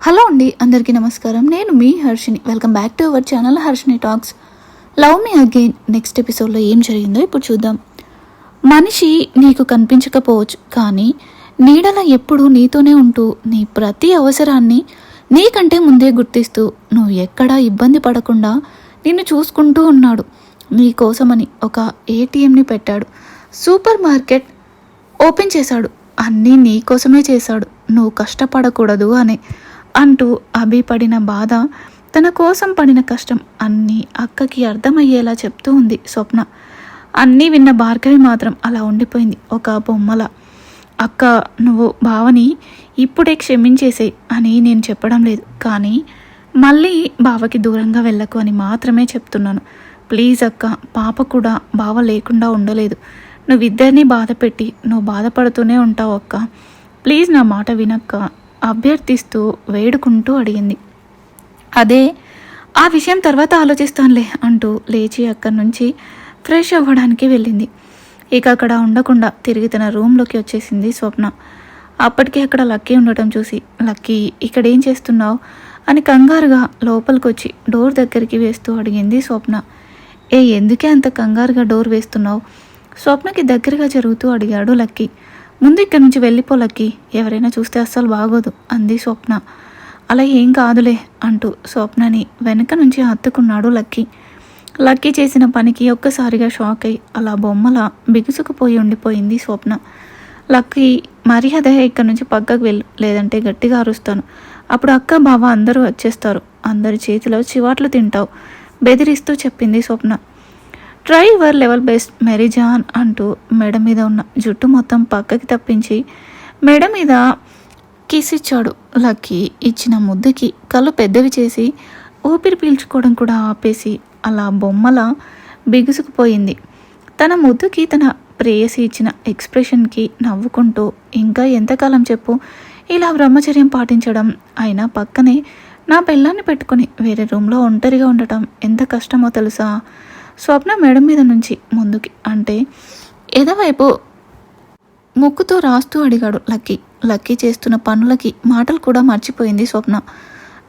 Hello అండి అందరికీ నమస్కారం. నేను మీ Harshini welcome back to our channel Harshini talks love me again next ఎపిసోడ్లో ఏం జరిగిందో ఇప్పుడు చూద్దాం. మనిషి నీకు కనిపించకపోవచ్చు కానీ నీడల ఎప్పుడూ నీతోనే ఉంటూ నీ ప్రతి అవసరాన్ని నీకంటే ముందే గుర్తిస్తూ నువ్వు ఎక్కడా ఇబ్బంది పడకుండా నిన్ను చూసుకుంటూ ఉన్నాడు. నీ కోసమని ఒక ఏటీఎంని పెట్టాడు. సూపర్ మార్కెట్ ఓపెన్ చేశాడు. అన్నీ నీ కోసమే చేశాడు. నువ్వు కష్టపడకూడదు అని అంటూ అభి పడిన బాధ తన కోసం పడిన కష్టం అన్నీ అక్కకి అర్థమయ్యేలా చెప్తూ ఉంది స్వప్న. అన్నీ విన్న భార్గవి మాత్రం అలా ఉండిపోయింది ఒక బొమ్మల. అక్క నువ్వు బావని ఇప్పుడే క్షమించేసే అని నేను చెప్పడం లేదు. కానీ మళ్ళీ బావకి దూరంగా వెళ్ళకు అని మాత్రమే చెప్తున్నాను. ప్లీజ్ అక్క పాప కూడా బావ లేకుండా ఉండలేదు. నువ్విద్దరినీ బాధ పెట్టి నువ్వు బాధపడుతూనే ఉంటావు అక్క. ప్లీజ్ నా మాట వినక్క. అభ్యర్థిస్తూ వేడుకుంటూ అడిగింది. అదే ఆ విషయం తర్వాత ఆలోచిస్తానులే అంటూ లేచి అక్కడి నుంచి ఫ్రెష్ అవ్వడానికి వెళ్ళింది. ఇక అక్కడ ఉండకుండా తిరిగి తన రూమ్లోకి వచ్చేసింది స్వప్న. అప్పటికే అక్కడ లక్కీ ఉండటం చూసి లక్కీ ఇక్కడ ఏం చేస్తున్నావు? అని కంగారుగా లోపలికొచ్చి డోర్ దగ్గరికి వేస్తూ అడిగింది స్వప్న. ఏ ఎందుకే అంత కంగారుగా డోర్ వేస్తున్నావు? స్వప్నకి దగ్గరగా జరుగుతూ అడిగాడు లక్కీ. ముందు ఇక్కడి నుంచి వెళ్ళిపో ఎవరైనా చూస్తే అస్సలు బాగోదు. అంది స్వప్న. అలా ఏం కాదులే అంటూ స్వప్నని వెనక నుంచి హత్తుకున్నాడు లక్కీ. లక్కీ చేసిన పనికి ఒక్కసారిగా షాక్ అయి అలా బొమ్మల బిగుసుకుపోయి ఉండిపోయింది స్వప్న. లక్కీ మర్యాద ఇక్కడి నుంచి పక్కకు వెళ్ళు లేదంటే గట్టిగా అరుస్తాను. అప్పుడు అక్క బావ అందరూ వచ్చేస్తారు. అందరి చేతిలో చివాట్లు తింటావు. బెదిరిస్తూ చెప్పింది Swapna. Try your level best మెరీజాన్ అంటూ మెడ మీద ఉన్న జుట్టు మొత్తం పక్కకి తప్పించి మెడ మీద కిస్ ఇచ్చాడు లక్కీ ఇచ్చిన ముద్దుకి కళ్ళు పెద్దవి చేసి ఊపిరి పీల్చుకోవడం కూడా ఆపేసి అలా బొమ్మల బిగుసుకుపోయింది. తన ముద్దుకి తన ప్రేయసి ఇచ్చిన ఎక్స్ప్రెషన్కి నవ్వుకుంటూ ఇంకా ఎంతకాలం చెప్పు ఇలా బ్రహ్మచర్యం పాటించడం అయినా పక్కనే నా పిల్లాన్ని పెట్టుకుని వేరే రూమ్లో ఒంటరిగా ఉండటం ఎంత కష్టమో తెలుసా? స్వప్న మెడ మీద నుంచి ముందుకి అంటే ఎదవైపు ముక్కుతో రాస్తూ అడిగాడు లక్కీ. లక్కీ చేస్తున్న పనులకి మాటలు కూడా మర్చిపోయింది స్వప్న.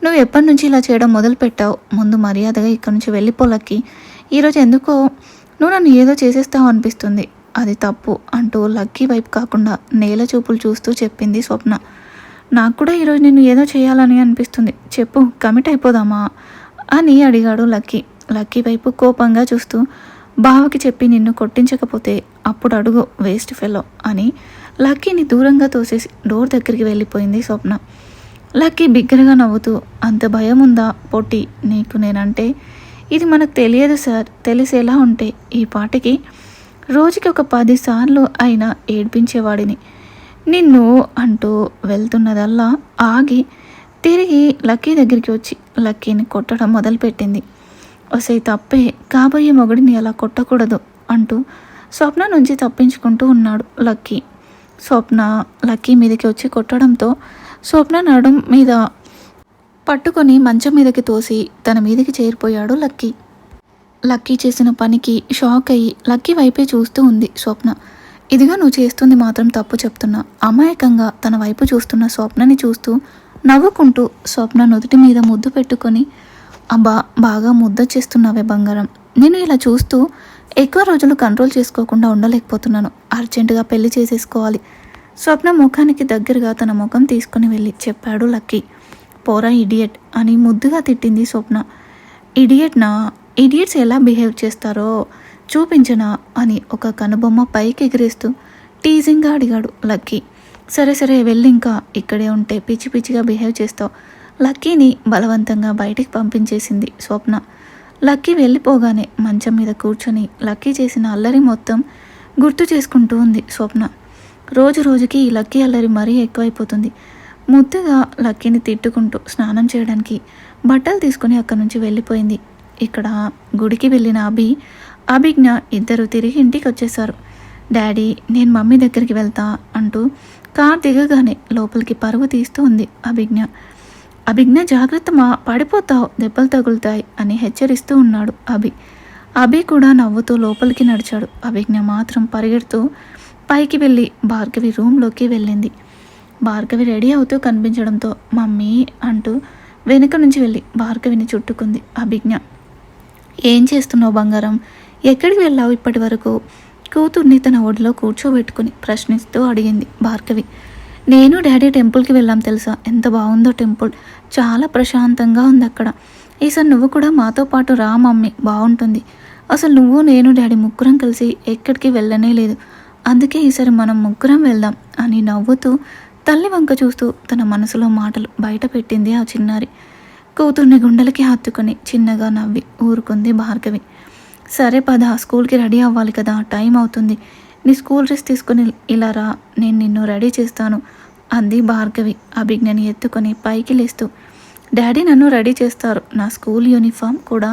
నువ్వు ఎప్పటి నుంచి ఇలా చేయడం మొదలు పెట్టావు? ముందు మర్యాదగా ఇక్కడి నుంచి వెళ్ళిపో లక్కీ. ఈరోజు ఎందుకో నువ్వు నన్ను ఏదో చేసేస్తావు అనిపిస్తుంది. అది తప్పు అంటూ లక్కీ వైపు కాకుండా నేల చూపులు చూస్తూ చెప్పింది స్వప్న. నాకు కూడా ఈరోజు నిన్ను ఏదో చేయాలని అనిపిస్తుంది. చెప్పు కమిట్ అయిపోదామా? అని అడిగాడు లక్కీ. లక్కీ వైపు కోపంగా చూస్తూ బావకి చెప్పి నిన్ను కొట్టించకపోతే అప్పుడు అడుగు వేస్ట్ ఫెలో అని లక్కీని దూరంగా తోసేసి డోర్ దగ్గరికి వెళ్ళిపోయింది స్వప్న. లక్కీ బిగ్గరగా నవ్వుతూ అంత భయం ఉందా పొట్టి నీకు నేనంటే? ఇది మనకు తెలియదు సార్ తెలిసేలా ఉంటే ఈ పాటికి రోజుకి ఒక పది సార్లు అయినా ఏడ్పించేవాడిని. నిన్ను అంటూ వెళ్తున్నదల్లా ఆగి తిరిగి లక్కీ దగ్గరికి వచ్చి లక్కీని కొట్టడం మొదలుపెట్టింది. వసే తప్పే కాబోయే మొగుడిని అలా కొట్టకూడదు అంటూ స్వప్న నుంచి తప్పించుకుంటూ ఉన్నాడు లక్కీ. స్వప్న లక్కీ మీదకి వచ్చి కొట్టడంతో స్వప్న నడుం మీద పట్టుకొని మంచం మీదకి తోసి తన మీదకి చేరిపోయాడు లక్కీ. లక్కీ చేసిన పనికి షాక్ అయ్యి లక్కీ వైపే చూస్తూ ఉంది స్వప్న. ఇదిగా నువ్వు చేస్తుంది మాత్రం తప్పు చెప్తున్నా. అమాయకంగా తన వైపు చూస్తున్న స్వప్నని చూస్తూ నవ్వుకుంటూ స్వప్న నుదుటి మీద ముద్దు పెట్టుకొని అబ్బా బాగా ముద్ద చేస్తున్నావే బంగారం. నేను ఇలా చూస్తూ ఎక్కువ రోజులు కంట్రోల్ చేసుకోకుండా ఉండలేకపోతున్నాను. అర్జెంటుగా పెళ్ళి చేసేసుకోవాలి. స్వప్న ముఖానికి దగ్గరగా తన ముఖం తీసుకుని వెళ్ళి చెప్పాడు లక్కీ. పోరా ఇడియట్ అని ముద్దుగా తిట్టింది స్వప్న. ఇడియట్నా ఇడియట్స్ ఎలా బిహేవ్ చేస్తారో చూపించనా అని ఒక కనుబొమ్మ పైకి ఎగిరేస్తూ టీజింగ్గా అడిగాడు లక్కీ. సరే సరే వెళ్ళి ఇంకా ఇక్కడే ఉంటే పిచ్చి పిచ్చిగా బిహేవ్ చేస్తావు. లక్కీని బలవంతంగా బయటికి పంపించేసింది స్వప్న. లక్కీ వెళ్ళిపోగానే మంచం మీద కూర్చొని లక్కీ చేసిన అల్లరి మొత్తం గుర్తు చేసుకుంటూ ఉంది స్వప్న. రోజు రోజుకి ఈ లక్కీ అల్లరి మరీ ఎక్కువైపోతుంది. ముద్దుగా లక్కీని తిట్టుకుంటూ స్నానం చేయడానికి బట్టలు తీసుకుని అక్కడి నుంచి వెళ్ళిపోయింది. ఇక్కడ గుడికి వెళ్ళిన అభి అభిజ్ఞ ఇద్దరు తిరిగి ఇంటికి వచ్చేసారు డాడీ నేను మమ్మీ దగ్గరికి వెళ్తా అంటూ కార్ దిగగానే లోపలికి పరుగు తీస్తూ ఉంది అభిజ్ఞ. అభిజ్ఞ జాగ్రత్త మా పడిపోతావు. దెబ్బలు తగులుతాయి అని హెచ్చరిస్తూ ఉన్నాడు అభి. అభి కూడా నవ్వుతూ లోపలికి నడిచాడు. అభిజ్ఞ మాత్రం పరిగెడుతూ పైకి వెళ్ళి భార్గవి రూమ్లోకి వెళ్ళింది. భార్గవి రెడీ అవుతూ కనిపించడంతో మమ్మీ అంటూ వెనుక నుంచి వెళ్ళి భార్గవిని చుట్టుకుంది. అభిజ్ఞ ఏం చేస్తున్నావు బంగారం? ఎక్కడికి వెళ్ళావు ఇప్పటి వరకు? కూతుర్ని తన ఒడిలో కూర్చోబెట్టుకుని ప్రశ్నిస్తూ అడిగింది భార్గవి. నేను డాడీ టెంపుల్కి వెళ్ళాం తెలుసా? ఎంత బాగుందో టెంపుల్. చాలా ప్రశాంతంగా ఉంది అక్కడ. ఈసారి నువ్వు కూడా మాతో పాటు రా మమ్మీ. బాగుంటుంది. అసలు నువ్వు నేను డాడీ ముగ్గురం కలిసి ఎక్కడికి వెళ్ళనే లేదు. అందుకే ఈసారి మనం ముగ్గురం వెళ్దాం అని నవ్వుతూ తల్లి వంక చూస్తూ తన మనసులో మాటలు బయట పెట్టింది ఆ చిన్నారి. కూతుర్ని గుండెలకి హత్తుకొని చిన్నగా నవ్వి ఊరుకుంది భార్గవి. సరే పద స్కూల్కి రెడీ అవ్వాలి కదా టైం అవుతుంది. నీ స్కూల్ డ్రెస్ తీసుకొని ఇలా రా నేను నిన్ను రెడీ చేస్తాను అంది భార్గవి అభిజ్ఞని ఎత్తుకొని పైకి లేస్తూ. డాడీ నన్ను రెడీ చేస్తారు నా స్కూల్ యూనిఫామ్ కూడా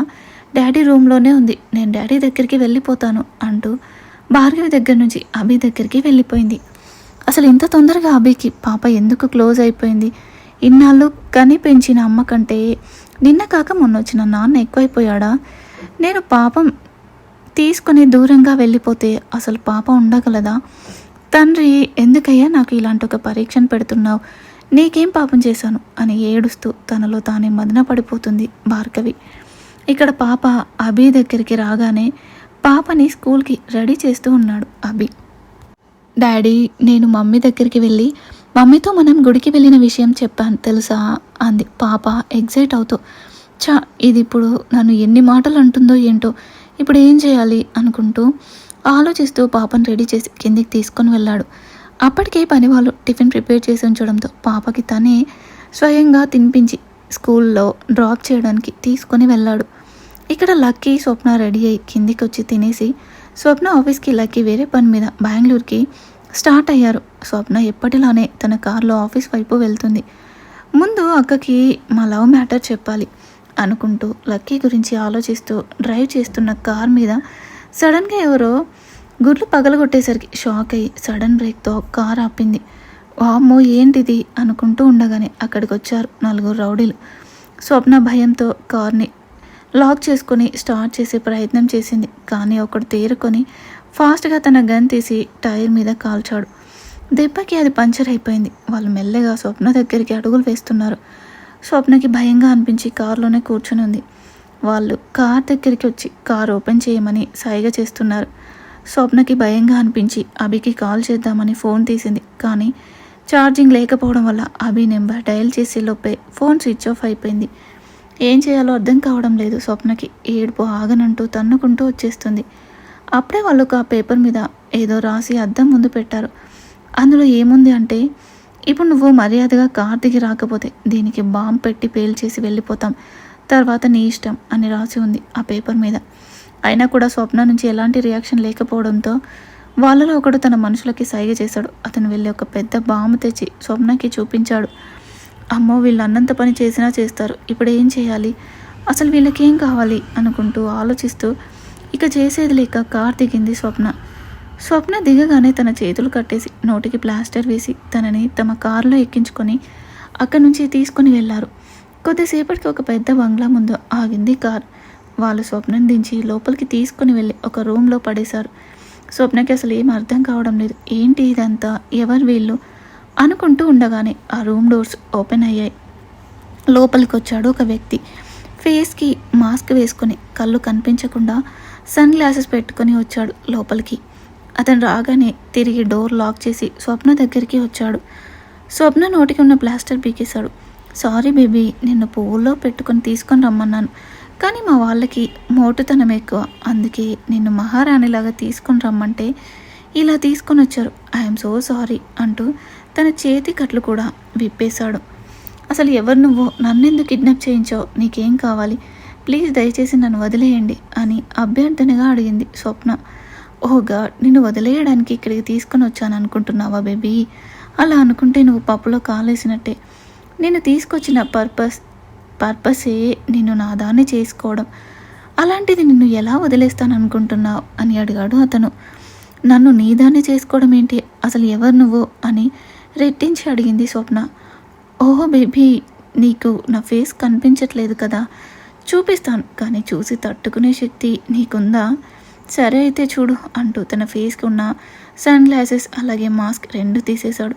డాడీ రూమ్లోనే ఉంది నేను డాడీ దగ్గరికి వెళ్ళిపోతాను అంటూ భార్గవి దగ్గర నుంచి అభి దగ్గరికి వెళ్ళిపోయింది. అసలు ఇంత తొందరగా అభికి పాప ఎందుకు క్లోజ్ అయిపోయింది? ఇన్నాళ్ళు కని పెంచిన అమ్మ కంటే నిన్న కాక మొన్న వచ్చిన నాన్న ఎక్కువైపోయాడా? నేను పాపం తీసుకుని దూరంగా వెళ్ళిపోతే అసలు పాప ఉండగలదా? తండ్రి ఎందుకయ్యా నాకు ఇలాంటి ఒక పరీక్షను పెడుతున్నావు? నీకేం పాపం చేశాను? అని ఏడుస్తూ తనలో తానే మదన పడిపోతుంది భార్గవి. ఇక్కడ పాప అభి దగ్గరికి రాగానే పాపని స్కూల్కి రెడీ చేస్తూ ఉన్నాడు అభి. డాడీ నేను మమ్మీ దగ్గరికి వెళ్ళి మమ్మీతో మనం గుడికి వెళ్ళిన విషయం చెప్పాను తెలుసా? అంది పాప ఎగ్జైట్ అవుతూ. చా ఇది ఇప్పుడు నన్ను ఎన్ని మాటలు అంటుందో ఏంటో ఇప్పుడు ఏం చేయాలి అనుకుంటూ ఆలోచిస్తూ పాపను రెడీ చేసి కిందికి తీసుకొని వెళ్ళాడు. అప్పటికే పని వాళ్ళు టిఫిన్ ప్రిపేర్ చేసి ఉంచడంతో పాపకి తనే స్వయంగా తినిపించి స్కూల్లో డ్రాప్ చేయడానికి తీసుకొని వెళ్ళాడు. ఇక్కడ లక్కీ స్వప్న రెడీ అయ్యి కిందికి వచ్చి తినేసి స్వప్న ఆఫీస్కి లక్కీ వేరే పని మీద బెంగళూరుకి స్టార్ట్ అయ్యారు. స్వప్న ఎప్పటిలానే తన కారులో ఆఫీస్ వైపు వెళ్తుంది. ముందు అక్కకి మా లవ్ మ్యాటర్ చెప్పాలి. అనుకుంటూ లక్కీ గురించి ఆలోచిస్తూ డ్రైవ్ చేస్తున్న కార్ మీద సడన్గా ఎవరో గుడ్లు పగలగొట్టేసరికి షాక్ అయ్యి సడన్ బ్రేక్తో కార్ ఆపింది. వామ్మో ఏంటిది? అనుకుంటూ ఉండగానే అక్కడికి వచ్చారు నలుగురు రౌడీలు. స్వప్న భయంతో కార్ని లాక్ చేసుకొని స్టార్ట్ చేసే ప్రయత్నం చేసింది. కానీ ఒకడు తేరుకొని ఫాస్ట్గా తన గన్ తీసి టైర్ మీద కాల్చాడు. దెబ్బకి అది పంచర్ అయిపోయింది. వాళ్ళు మెల్లగా స్వప్న దగ్గరికి అడుగులు వేస్తున్నారు. స్వప్నకి భయంగా అనిపించి కారులోనే కూర్చుని ఉంది. వాళ్ళు కార్ దగ్గరికి వచ్చి కార్ ఓపెన్ చేయమని సాయిగా చేస్తున్నారు. స్వప్నకి భయంగా అనిపించి అభికి కాల్ చేద్దామని ఫోన్ తీసింది. కానీ ఛార్జింగ్ లేకపోవడం వల్ల అభి నెంబర్ డయల్ చేసే లోపే ఫోన్ స్విచ్ ఆఫ్ అయిపోయింది. ఏం చేయాలో అర్థం కావడం లేదు స్వప్నకి. ఏడుపు ఆగనంటూ తన్నుకుంటూ వచ్చేస్తుంది. అప్పుడే వాళ్ళు ఆ పేపర్ మీద ఏదో రాసి అద్దం ముందు పెట్టారు. అందులో ఏముంది అంటే ఇప్పుడు నువ్వు మర్యాదగా కార్ దిగి రాకపోతే దీనికి బాంబ్ పెట్టి పేల్చేసి వెళ్ళిపోతాం. తర్వాత నీ ఇష్టం అని రాసి ఉంది ఆ పేపర్ మీద. అయినా కూడా స్వప్న నుంచి ఎలాంటి రియాక్షన్ లేకపోవడంతో వాళ్ళలో ఒకడు తన మనుషులకి సైగ చేశాడు. అతను వెళ్ళి ఒక పెద్ద బాంబు తెచ్చి స్వప్నకి చూపించాడు. అమ్మో వీళ్ళు అన్నంత పని చేసినా చేస్తారు. ఇప్పుడు ఏం చేయాలి? అసలు వీళ్ళకేం కావాలి? అనుకుంటూ ఆలోచిస్తూ ఇక చేసేది లేక కార్ దిగింది స్వప్న. స్వప్న దిగగానే తన చేతులు కట్టేసి నోటికి ప్లాస్టర్ వేసి తనని తమ కారులో ఎక్కించుకొని అక్కడి నుంచి తీసుకుని వెళ్ళారు కొద్దిసేపటికి ఒక పెద్ద బంగ్లా ముందు ఆగింది కార్. వాళ్ళు స్వప్నం దించి లోపలికి తీసుకుని వెళ్ళి ఒక రూమ్లో పడేశారు. స్వప్నకి అసలు ఏం అర్థం కావడం లేదు. ఏంటి ఇదంతా? ఎవరు వీళ్ళు? అనుకుంటూ ఉండగానే ఆ రూమ్ డోర్స్ ఓపెన్ అయ్యాయి. లోపలికి వచ్చాడు ఒక వ్యక్తి. ఫేస్కి మాస్క్ వేసుకొని కళ్ళు కనిపించకుండా సన్ గ్లాసెస్ పెట్టుకొని వచ్చాడు లోపలికి. అతను రాగానే తిరిగి డోర్ లాక్ చేసి స్వప్న దగ్గరికి వచ్చాడు. స్వప్న నోటికి ఉన్న ప్లాస్టర్ పీకేశాడు. సారీ బేబీ నిన్ను పువ్వుల్లో పెట్టుకొని తీసుకొని రమ్మన్నాను. కానీ మా వాళ్ళకి మోటుతనం ఎక్కువ. అందుకే నిన్ను మహారాణిలాగా తీసుకొని రమ్మంటే ఇలా తీసుకొని వచ్చారు. ఐఎమ్ సో సారీ అంటూ తన చేతి కట్లు కూడా విప్పేశాడు. అసలు ఎవరు నువ్వు? నన్నెందుకు కిడ్నాప్ చేయించావు? నీకేం కావాలి? ప్లీజ్ దయచేసి నన్ను వదిలేయండి అని అభ్యర్థనగా అడిగింది స్వప్న. ఓ గాడ్ నిన్ను వదిలేయడానికి ఇక్కడికి తీసుకొని వచ్చాను అనుకుంటున్నావా బేబీ? అలా అనుకుంటే నువ్వు పప్పులో కాలేసినట్టే. నేను తీసుకొచ్చిన పర్పస్ పర్పసే నిన్ను నా దాన్ని చేసుకోవడం. అలాంటిది నిన్ను ఎలా వదిలేస్తాను అనుకుంటున్నావు అని అడిగాడు అతను. నన్ను నీదాన్ని చేసుకోవడం ఏంటి? అసలు ఎవరు నువ్వు? అని రెట్టించి అడిగింది స్వప్న. ఓహో బేబీ నీకు నా ఫేస్ కనిపించట్లేదు కదా. చూపిస్తాను కానీ చూసి తట్టుకునే శక్తి నీకుందా? సరే అయితే చూడు అంటూ తన ఫేస్కి ఉన్న సన్ గ్లాసెస్ అలాగే మాస్క్ రెండు తీసేశాడు.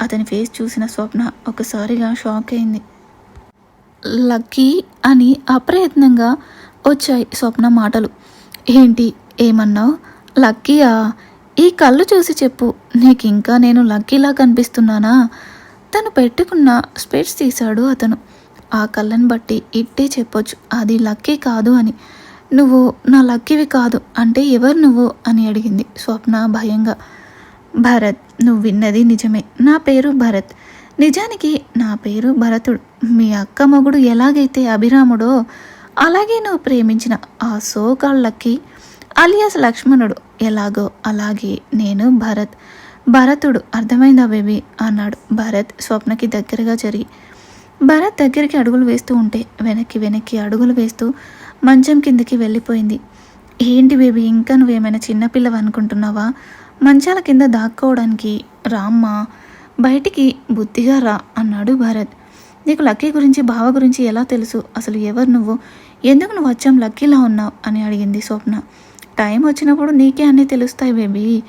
అతని ఫేస్ చూసిన స్వప్న ఒకసారిగా షాక్ అయింది. లక్కీ అని అప్రయత్నంగా వచ్చాయి స్వప్న మాటలు. ఏంటి? ఏమన్నావు? లక్కీయా? ఈ కళ్ళు చూసి చెప్పు. నీకు ఇంకా నేను లక్కీలా కనిపిస్తున్నానా? తను పెట్టుకున్న స్పెట్స్ తీశాడు అతను. ఆ కళ్ళని బట్టి ఇట్టే చెప్పొచ్చు. అది లక్కీ కాదు అని నువ్వు నా లక్కీవి కాదు అంటే ఎవరు నువ్వు? అని అడిగింది స్వప్న భయంగా. భరత్ నువ్వు విన్నది నిజమే. నా పేరు భరత్. నిజానికి నా పేరు భరతుడు. మీ అక్క మొగుడు ఎలాగైతే అభిరాముడో అలాగే నువ్వు ప్రేమించిన ఆ సోకాళ్ళకి అలియాస్ లక్ష్మణుడు. ఎలాగో అలాగే నేను భరత్. భరతుడు అర్థమైందా బేబీ? అన్నాడు భరత్ స్వప్నకి దగ్గరగా జరిగి. భరత్ దగ్గరికి అడుగులు వేస్తూ ఉంటే వెనక్కి వెనక్కి అడుగులు వేస్తూ మంచం కిందకి వెళ్ళిపోయింది. ఏంటి బేబీ ఇంకా నువ్వేమైనా చిన్నపిల్లవి అనుకుంటున్నావా? మంచాల కింద దాక్కోవడానికి రామ్మ బయటికి బుద్ధిగా రా అన్నాడు భరత్. నీకు లక్కీ గురించి బావ గురించి ఎలా తెలుసు? అసలు ఎవరు నువ్వు? ఎందుకు నువ్వు వచ్చాం లక్కీలా ఉన్నావు? అని అడిగింది స్వప్న. టైం వచ్చినప్పుడు నీకే అన్నీ తెలుస్తాయి బేబీ.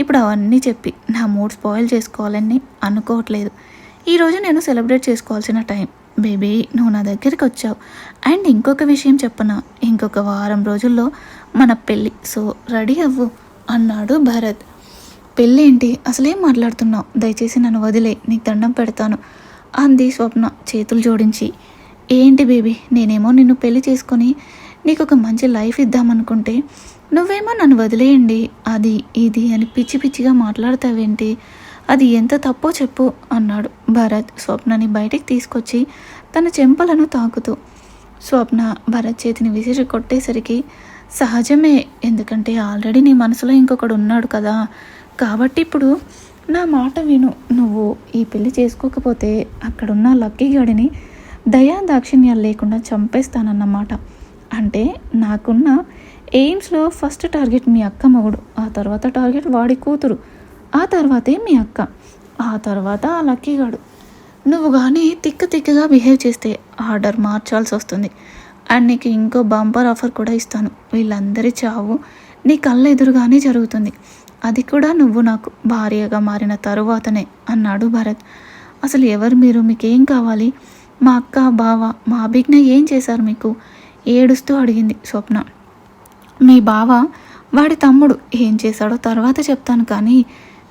ఇప్పుడు అవన్నీ చెప్పి నా మూడ్ స్పాయిల్ చేసుకోవాలని అనుకోవట్లేదు. ఈరోజు నేను సెలబ్రేట్ చేసుకోవాల్సిన టైం. బేబీ నువ్వు నా దగ్గరికి వచ్చావు. అండ్ ఇంకొక విషయం చెప్పనా? ఇంకొక వారం రోజుల్లో మన పెళ్ళి. సో రెడీ అవ్వు అన్నాడు భరత్. పెళ్ళి ఏంటి? అసలేం మాట్లాడుతున్నావు? దయచేసి నన్ను వదిలే నీకు దండం పెడతాను అంది స్వప్న చేతులు జోడించి. ఏంటి బేబీ నేనేమో నిన్ను పెళ్ళి చేసుకొని నీకు ఒక మంచి లైఫ్ ఇద్దామనుకుంటే నువ్వేమో నన్ను వదిలేయండి అది ఇది అని పిచ్చి పిచ్చిగా మాట్లాడతావేంటి? అది ఎంత తప్పో చెప్పు అన్నాడు. భరత్ స్వప్నని బయటికి తీసుకొచ్చి తన చెంపలను తాకుతూ. స్వప్న భరత్ చేతిని విసిరి కొట్టేసరికి సహజమే ఎందుకంటే ఆల్రెడీ నీ మనసులో ఇంకొకడు ఉన్నాడు కదా. కాబట్టి ఇప్పుడు నా మాట విను. నువ్వు ఈ పెళ్ళి చేసుకోకపోతే అక్కడున్న లక్కీ గడిని దయా దాక్షిణ్యాలు లేకుండా చంపేస్తానన్నమాట అంటే నాకున్న ఎయిమ్స్లో ఫస్ట్ టార్గెట్ మీ అక్క మగుడు ఆ తర్వాత టార్గెట్ వాడి కూతురు. ఆ తర్వాతే మీ అక్క. ఆ తర్వాత ఆ లక్కీగాడు నువ్వు కానీ తిక్క తిక్కగా బిహేవ్ చేస్తే ఆర్డర్ మార్చాల్సి వస్తుంది అండ్ నీకు ఇంకో బంపర్ ఆఫర్ కూడా ఇస్తాను. వీళ్ళందరి చావు నీ కళ్ళ ఎదురుగానే జరుగుతుంది. అది కూడా నువ్వు నాకు భార్యగా మారిన తరువాతనే అన్నాడు భరత్. అసలు ఎవరు మీరు? మీకేం కావాలి? మా అక్క బావ మా అభిజ్ఞ ఏం చేశారు మీకు? ఏడుస్తూ అడిగింది స్వప్న. మీ బావ వాడి తమ్ముడు ఏం చేశాడో తర్వాత చెప్తాను కానీ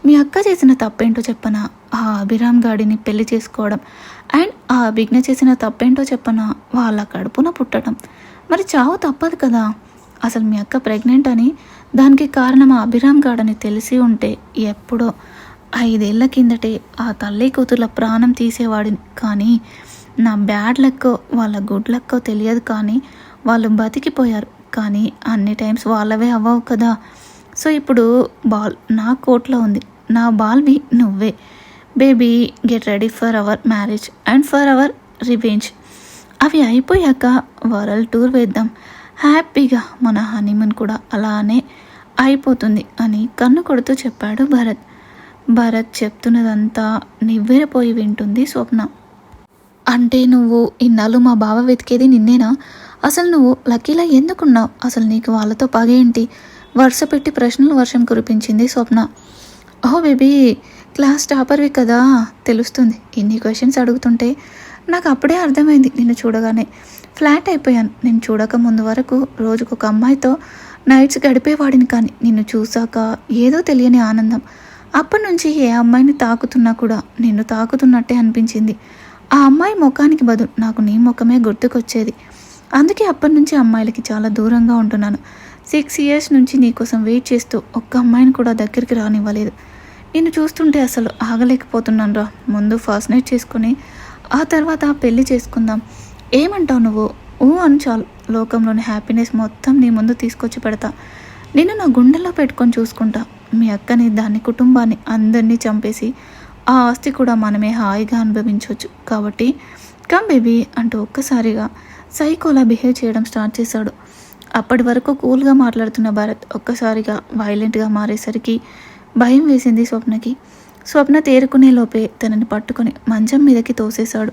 మీ అక్క చేసిన తప్పేంటో చెప్పనా? ఆ అభిరామ్ గాడిని పెళ్ళి చేసుకోవడం అండ్ ఆ అభిజ్ఞ చేసిన తప్పేంటో చెప్పనా? వాళ్ళ కడుపున పుట్టడం. మరి చావు తప్పదు కదా. అసలు మీ అక్క ప్రెగ్నెంట్ అని దానికి కారణం ఆ అభిరామ్ గాడని తెలిసి ఉంటే ఎప్పుడో ఐదేళ్ళ కిందటే ఆ తల్లి కూతుర్ల ప్రాణం తీసేవాడిని. కానీ నా బ్యాడ్ లక్కో వాళ్ళ గుడ్ లక్కో తెలియదు కానీ వాళ్ళు బతికిపోయారు. కానీ అన్ని టైమ్స్ వాళ్ళవే అవ్వవు కదా. సో ఇప్పుడు బాల్ నా కోట్లో ఉంది. నా బాల్వి నువ్వే. Baby get ready for our marriage and for our revenge. అవి అయిపోయాక వరల్డ్ టూర్ వేద్దాం. హ్యాపీగా మన హనీమూన్ కూడా అలానే అయిపోతుంది అని కన్ను కొడుతూ చెప్పాడు భరత్. భరత్ చెప్తున్నదంతా నివ్వెరపోయి వింటుంది స్వప్న. అంటే నువ్వు ఇన్నాళ్ళు మా బావ వెతికేది నిన్నేనా? అసలు నువ్వు లక్కీలా ఎందుకున్నావు? అసలు నీకు వాళ్ళతో పగేంటి? వరుస పెట్టి ప్రశ్నలు వర్షం కురిపించింది స్వప్న. ఓ బేబీ క్లాస్ టాపర్వి కదా తెలుస్తుంది. ఇన్ని క్వశ్చన్స్ అడుగుతుంటే నాకు అప్పుడే అర్థమైంది నిన్ను చూడగానే. ఫ్లాట్ అయిపోయాను. నేను చూడక ముందు వరకు రోజుకు ఒక అమ్మాయితో నైట్స్ గడిపేవాడిని కానీ నిన్ను చూశాక ఏదో తెలియని ఆనందం. అప్పటి నుంచి ఏ అమ్మాయిని తాకుతున్నా కూడా నిన్ను తాకుతున్నట్టే అనిపించింది. ఆ అమ్మాయి ముఖానికి బదులు నాకు నీ ముఖమే గుర్తుకొచ్చేది. అందుకే అప్పటి నుంచి అమ్మాయిలకి చాలా దూరంగా ఉంటున్నాను. సిక్స్ ఇయర్స్ నుంచి నీకోసం వెయిట్ చేస్తూ ఒక్క అమ్మాయిని కూడా దగ్గరికి రానివ్వలేదు. నిన్ను చూస్తుంటే అసలు ఆగలేకపోతున్నాను రా. ముందు ఫస్ట్ నైట్ చేసుకుని ఆ తర్వాత పెళ్ళి చేసుకుందాం. ఏమంటావు నువ్వు? ఊ అని చాలు. లోకంలోని హ్యాపీనెస్ మొత్తం నీ ముందు తీసుకొచ్చి పెడతా. నిన్ను నా గుండెల్లో పెట్టుకొని చూసుకుంటా. మీ అక్కని దాని కుటుంబాన్ని అందరినీ చంపేసి ఆ ఆస్తి కూడా మనమే హాయిగా అనుభవించవచ్చు కాబట్టి కమ్ బేబీ అంటూ ఒక్కసారిగా సైకోలా బిహేవ్ చేయడం స్టార్ట్ చేశాడు. అప్పటి వరకు కూల్గా మాట్లాడుతున్న భరత్ ఒక్కసారిగా వైలెంట్గా మారేసరికి భయం వేసింది స్వప్నకి. స్వప్న తేరుకునే లోపే తనని పట్టుకొని మంచం మీదకి తోసేశాడు.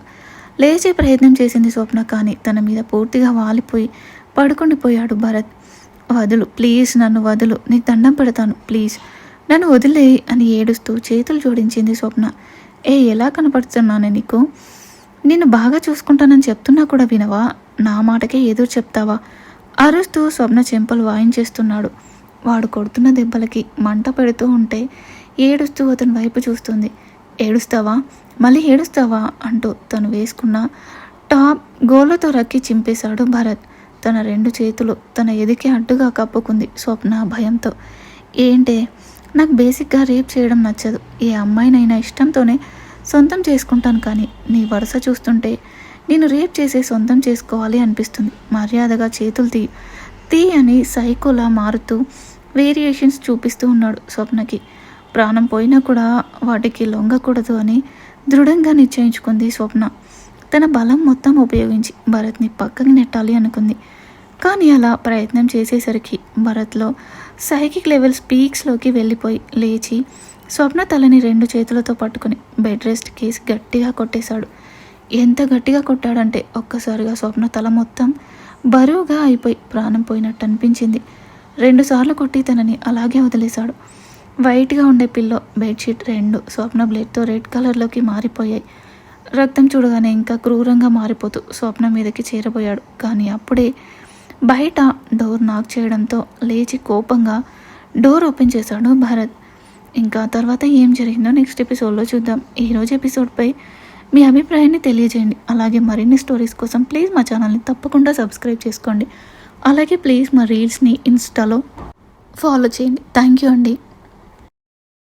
లేచే ప్రయత్నం చేసింది స్వప్న కానీ తన మీద పూర్తిగా వాలిపోయి పడుకుండిపోయాడు భరత్. వదులు ప్లీజ్ నన్ను వదులు నీకు దండం పెడతాను ప్లీజ్. నన్ను వదిలే అని ఏడుస్తూ చేతులు జోడించింది స్వప్న. ఏ ఎలా కనపడుతున్నానే నీకు? నిన్ను బాగా చూసుకుంటానని చెప్తున్నా కూడా వినవా? నా మాటకే ఎదురు చెప్తావా? అరుస్తూ స్వప్న చెంపలు వాయించేస్తున్నాడు. వాడు కొడుతున్న దెబ్బలకి మంట పెడుతూ ఉంటే ఏడుస్తూ అతని వైపు చూస్తుంది. ఏడుస్తావా? మళ్ళీ ఏడుస్తావా? అంటూ తను వేసుకున్న టాప్ గోళ్ళతో రక్కి చింపేశాడు భరత్. తన రెండు చేతులు తన ఎదికి అడ్డుగా కప్పుకుంది స్వప్న భయంతో. ఏంటే? నాకు బేసిక్గా రేప్ చేయడం నచ్చదు. ఏ అమ్మాయినైనా ఇష్టంతోనే సొంతం చేసుకుంటాను కానీ నీ వరుస చూస్తుంటే నేను రేప్ చేసే సొంతం చేసుకోవాలి అనిపిస్తుంది. మర్యాదగా చేతులు తీ. తీ అని సైకోలా మారుతూ వేరియేషన్స్ చూపిస్తూ ఉన్నాడు స్వప్నకి. ప్రాణం పోయినా కూడా వాటికి లొంగకూడదు అని దృఢంగా నిశ్చయించుకుంది స్వప్న. తన బలం మొత్తం ఉపయోగించి భరత్ని పక్కకి నెట్టాలి అనుకుంది. కానీ అలా ప్రయత్నం చేసేసరికి భరత్లో సైకిక్ లెవెల్స్ పీక్స్లోకి వెళ్ళిపోయి లేచి స్వప్న తలని రెండు చేతులతో పట్టుకుని బెడ్ రెస్ట్ కేసి గట్టిగా కొట్టేశాడు. ఎంత గట్టిగా కొట్టాడంటే ఒక్కసారిగా స్వప్న తల మొత్తం బరువుగా అయిపోయి ప్రాణం పోయినట్టు అనిపించింది రెండుసార్లు కొట్టి తనని అలాగే వదిలేశాడు. వైట్గా ఉండే పిల్లో బెడ్షీట్ రెండు స్వప్న బ్లేడ్తో రెడ్ కలర్లోకి మారిపోయాయి. రక్తం చూడగానే ఇంకా క్రూరంగా మారిపోతూ స్వప్న మీదకి చేరబోయాడు. కానీ అప్పుడే బయట డోర్ నాక్ చేయడంతో లేచి కోపంగా డోర్ ఓపెన్ చేశాడు భరత్. ఇంకా తర్వాత ఏం జరిగిందో నెక్స్ట్ ఎపిసోడ్లో చూద్దాం. ఈరోజు ఎపిసోడ్పై మీ అభిప్రాయాన్ని తెలియజేయండి. అలాగే మరిన్ని స్టోరీస్ కోసం ప్లీజ్ మా ఛానల్ని తప్పకుండా సబ్స్క్రైబ్ చేసుకోండి. అలాగే ప్లీజ్ మా రీల్స్ని ఇన్స్టాలో ఫాలో చేయండి. థ్యాంక్ యూ అండి.